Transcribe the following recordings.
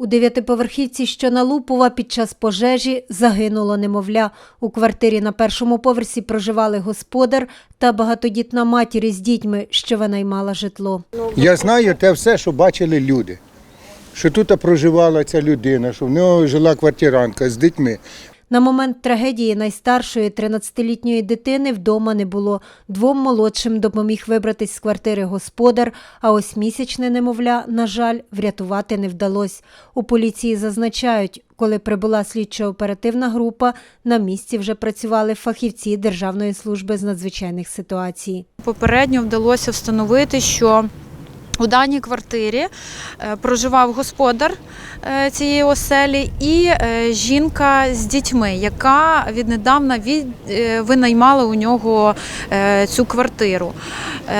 У дев'ятиповерхівці, що на Лупова, під час пожежі загинуло немовля. У квартирі на першому поверсі проживали господар та багатодітна матір із дітьми, що винаймала житло. Я знаю те все, що бачили люди. Що тут проживала ця людина, що в нього жила квартиранка з дітьми. На момент трагедії найстаршої 13-літньої дитини вдома не було. Двом молодшим допоміг вибратись з квартири господар, а ось місячне немовля, на жаль, врятувати не вдалось. У поліції зазначають, коли прибула слідчо-оперативна група, на місці вже працювали фахівці Державної служби з надзвичайних ситуацій. Попередньо вдалося встановити, що у даній квартирі е, проживав господар е, цієї оселі і е, жінка з дітьми, яка віднедавна від, винаймала у нього цю квартиру.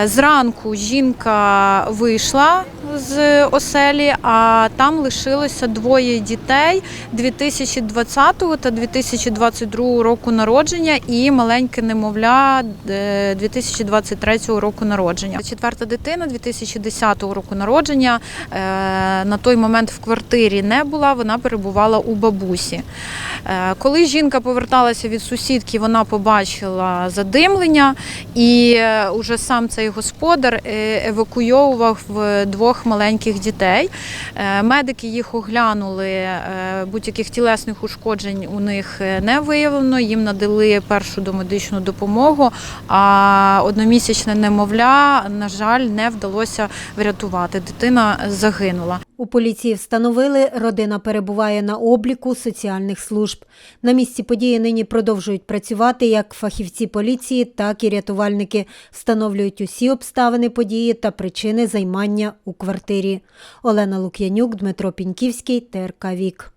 Зранку жінка вийшла з оселі, а там лишилося двоє дітей 2020 та 2022 року народження і маленьке немовля е, 2023 року народження. Четверта дитина 2010 року народження е, на той момент в квартирі не була, вона перебувала у бабусі. Е, Коли жінка поверталася від сусідки, вона побачила задимлення, і е, уже сам цей господар е, евакуйовував в двох маленьких дітей. Е, Медики їх оглянули, е, будь-яких тілесних ушкоджень у них е, не виявлено. Їм надали першу домедичну допомогу. А одномісячне немовля, на жаль, не вдалося врятувати. Дитина загинула. У поліції встановили, родина перебуває на обліку соціальних служб. На місці події нині продовжують працювати як фахівці поліції, так і рятувальники. Встановлюють усі обставини події та причини займання у квартирі. Олена Лук'янюк, Дмитро Піньківський, ТРК Вік.